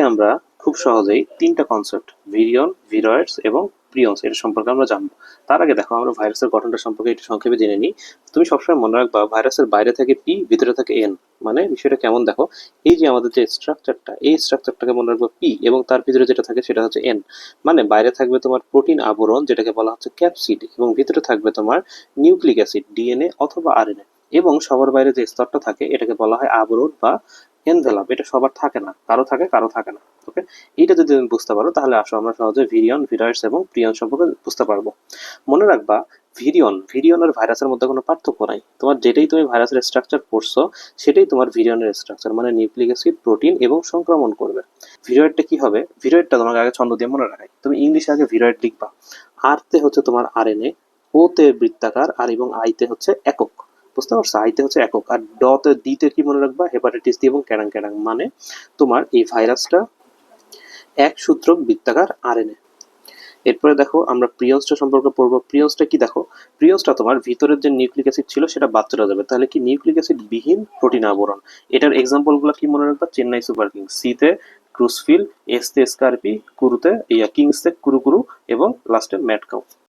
আজকে আমরা খুব সহজেই তিনটা কনসেপ্ট ভিরিয়ন ভিরয়েডস এবং প্রিয়ন্স এটা সম্পর্কে আমরা জানব। তার আগে দেখো, আমরা ভাইরাসের গঠনটা সম্পর্কে একটু সংক্ষেপে জেনে নিই। তুমি সবসময় মনে রাখবা ভাইরাসের বাইরে থাকে পি ভিতরে থাকে এন মানে বিষয়টা কেমন দেখো, এই যে আমাদের যে স্ট্রাকচারটা এই স্ট্রাকচারটাকে মনে রাখব পি এবং তার ভিতরে যেটা থাকে সেটা হচ্ছে এন মানে বাইরে থাকবে তোমার প্রোটিন আবরণ, যেটাকে বলা হচ্ছে ক্যাপসিড এবং ভিতরে থাকবে তোমার নিউক্লিক অ্যাসিড ডিএনএ অথবা আরএনএ এবং সবার বাইরে যে স্তরটা থাকে, এটাকে বলা হয় আবরণ বা এনভেলাপ, এটা সবার থাকে না। কারও থাকে কারও থাকে না ওকে এইটা যদি তুমি বুঝতে পারো, তাহলে আসো আমরা সহজে ভিরিয়ন ভিরাইডস এবং প্রিয়ন সম্পর্কে বুঝতে পারব। মনে রাখবা, ভিরিয়ন ভিরিয়ন আর ভাইরাসের মধ্যে কোনো পার্থক্য নাই। তোমার যেটাই তুমি ভাইরাসের স্ট্রাকচার পড়ছো সেটাই তোমার ভিরিয়নের স্ট্রাকচার মানে নিউক্লিক অ্যাসিড, প্রোটিন এবং সংক্রমণ করবে। ভিরয়েডটা কি হবে? ভিরয়েডটা তোমাকে আগে ছন্দ দিয়ে মনে রাখাই। তুমি ইংলিশে আগে ভিরয়েড লিখবা। আর তে হচ্ছে তোমার আরএনএ ও তে বৃত্তাকার আর এবং আইতে হচ্ছে একক। বুঝতে পারছ আইতে হচ্ছে একক। আর ড তে দিতে কি মনে রাখবা? হেপাটাইটিস ডি এবং ক্যারাং ক্যারাং মানে তোমার এই ভাইরাসটা এক সূত্রক বৃত্তাকার আরএনএ এরপরে দেখো, আমরা প্রিয়ন্সটা সম্পর্কে পড়ব। প্রিয়ন্সটা কি দেখো? প্রিয়ন্সটা তোমার ভিতরের যে নিউক্লিক অ্যাসিড ছিল, সেটা বাদ চলে যাবে তাহলে কি নিউক্লিক অ্যাসিড বিহীন প্রোটিন আবরণ? এটার এক্সাম্পলগুলো কি মনে রাখবা? চেন্নাই সুপার কিংস সিতে ক্রুসফিল এসতে স্কার্পি কুরুতে ইয়া কিংসতে কুরুকুরু এবং লাস্টে ম্যাটকাউ